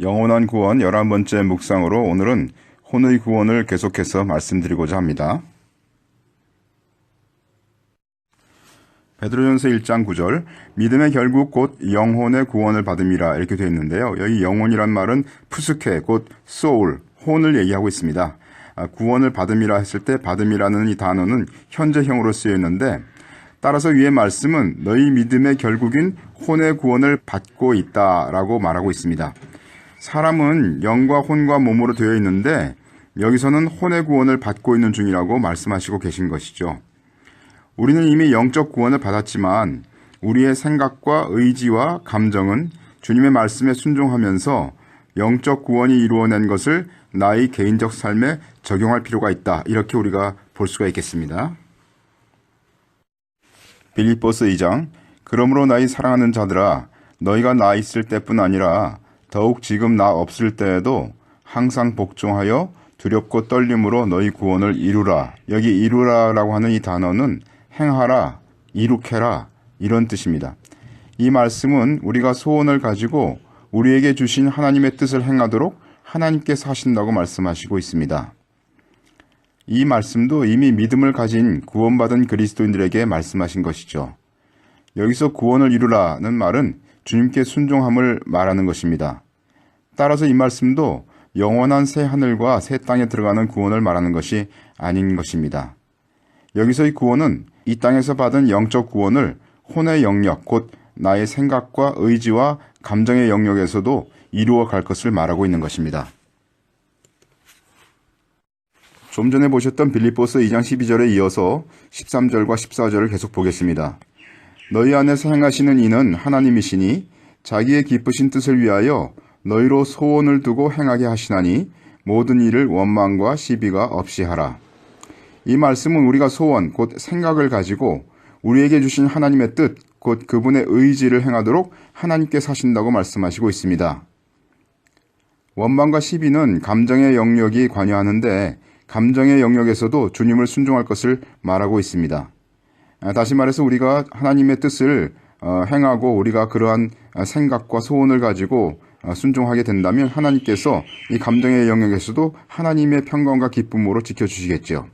영원한 구원 11번째 묵상으로 오늘은 혼의 구원을 계속해서 말씀드리고자 합니다. 베드로전서 1장 9절 믿음의 결국 곧 영혼의 구원을 받음이라 이렇게 되어 있는데요. 여기 영혼이란 말은 푸스케 곧 소울 혼을 얘기하고 있습니다. 아, 구원을 받음이라 했을 때 받음이라는 이 단어는 현재형으로 쓰여 있는데 따라서 위의 말씀은 너희 믿음의 결국인 혼의 구원을 받고 있다라고 말하고 있습니다. 사람은 영과 혼과 몸으로 되어 있는데 여기서는 혼의 구원을 받고 있는 중이라고 말씀하시고 계신 것이죠. 우리는 이미 영적 구원을 받았지만 우리의 생각과 의지와 감정은 주님의 말씀에 순종하면서 영적 구원이 이루어낸 것을 나의 개인적 삶에 적용할 필요가 있다. 이렇게 우리가 볼 수가 있겠습니다. 빌립보스 2장 그러므로 나의 사랑하는 자들아 너희가 나 있을 때뿐 아니라 더욱 지금 나 없을 때에도 항상 복종하여 두렵고 떨림으로 너희 구원을 이루라. 여기 이루라라고 하는 이 단어는 행하라, 이룩해라 이런 뜻입니다. 이 말씀은 우리가 소원을 가지고 우리에게 주신 하나님의 뜻을 행하도록 하나님께서 하신다고 말씀하시고 있습니다. 이 말씀도 이미 믿음을 가진 구원받은 그리스도인들에게 말씀하신 것이죠. 여기서 구원을 이루라는 말은 주님께 순종함을 말하는 것입니다. 따라서 이 말씀도 영원한 새 하늘과 새 땅에 들어가는 구원을 말하는 것이 아닌 것입니다. 여기서의 구원은 이 땅에서 받은 영적 구원을 혼의 영역, 곧 나의 생각과 의지와 감정의 영역에서도 이루어 갈 것을 말하고 있는 것입니다. 좀 전에 보셨던 빌립보스 2장 12절에 이어서 13절과 14절을 계속 보겠습니다. 너희 안에서 행하시는 이는 하나님이시니 자기의 기쁘신 뜻을 위하여 너희로 소원을 두고 행하게 하시나니 모든 일을 원망과 시비가 없이 하라. 이 말씀은 우리가 소원, 곧 생각을 가지고 우리에게 주신 하나님의 뜻, 곧 그분의 의지를 행하도록 하나님께 사신다고 말씀하시고 있습니다. 원망과 시비는 감정의 영역이 관여하는데 감정의 영역에서도 주님을 순종할 것을 말하고 있습니다. 아, 다시 말해서 우리가 하나님의 뜻을 어, 행하고 우리가 그러한 생각과 소원을 가지고 어, 순종하게 된다면 하나님께서 이 감정의 영역에서도 하나님의 평강과 기쁨으로 지켜주시겠죠.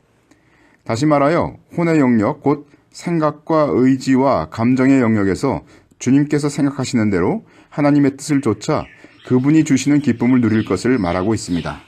다시 말하여 혼의 영역, 곧 생각과 의지와 감정의 영역에서 주님께서 생각하시는 대로 하나님의 뜻을 좇아 그분이 주시는 기쁨을 누릴 것을 말하고 있습니다.